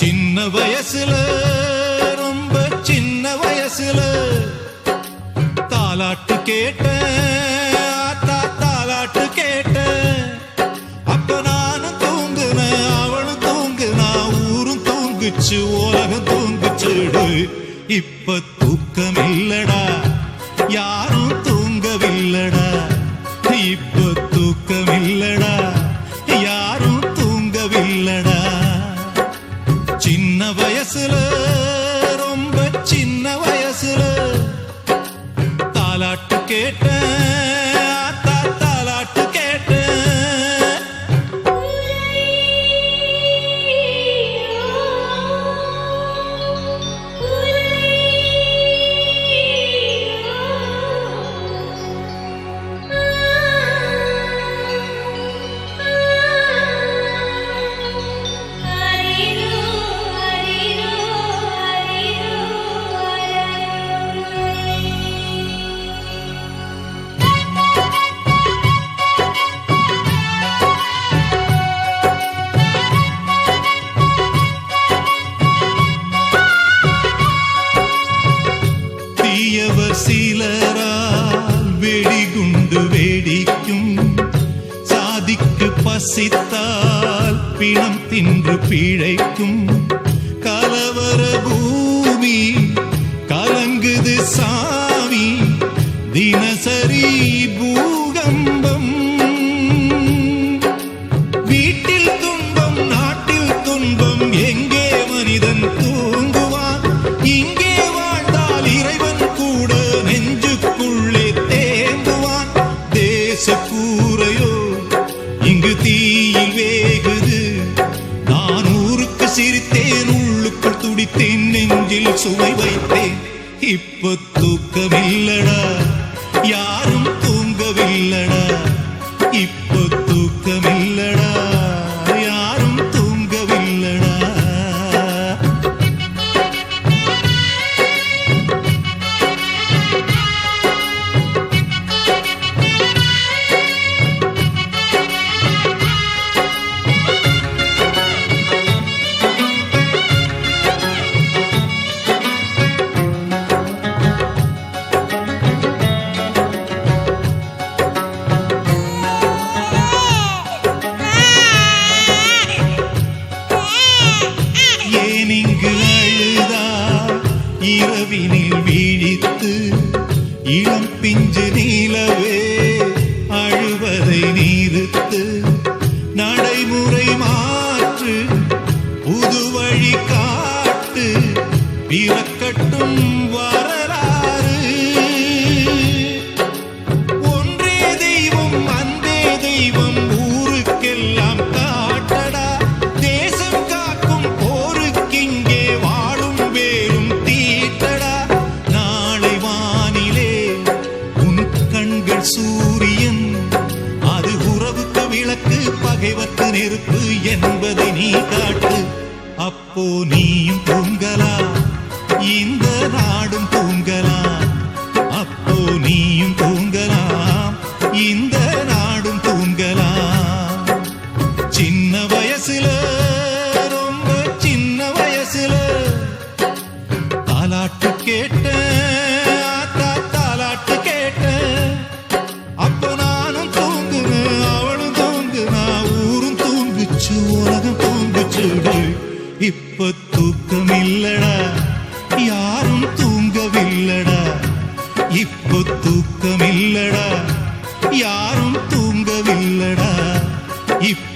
சின்ன வயசுல ரொம்ப சின்ன வயசுல. தாலாட்டு கேட்ட ஆத்தா தாலாட்டு கேட்ட அப்ப நானும் தூங்குன அவளும் தூங்குனா ஊரும் தூங்குச்சு உலகம் தூங்குச்சுடு. இப்ப தூக்கம் இல்லடா யாரும் தூங்கவில்லடா. இப்ப தூக்கம் இல்லடா யாரும் தூங்கவில்லடா. வயசுல ரொம்ப சின்ன வயசுல சிலரால் வெடிகுண்டு வேடிக்கும். சாதிக்கு பசித்தால் பிணம் தின்று பிழைக்கும். கலவர பூமி கலங்குது சாமி தினசரி பூகம்பம். தேச இங்கு தீயில் வேகுது. நான் ஊருக்கு சிரித்தேன் உள்ளுக்குள் துடித்தேன் நெஞ்சில் சுவை வைத்தேன். இப்ப தூக்கமில்லடா யாரும் தூங்கவில்லடா. இப்ப மேல் வீழித்து இளம் பிஞ்சு நீலவே அழுவதை நீருத்து நடைமுறை மாற்று புது வழி காட்டு பிறக்க பகைவர்க்கு நெருப்பு என்பதை நீ காட்டு. அப்போ நீயும் தூங்கலாம் இந்த நாடும் தூங்கலாம் அப்போ நீயும் தூங்கலாம் இந்த நாடும் தூங்கலாம் சின்ன வயசுல இப்ப தூக்கம் இல்லடா யாரும் தூங்கவில்லடா. இப்ப தூக்கம் இல்லடா யாரும் தூங்கவில்லடா. இப்ப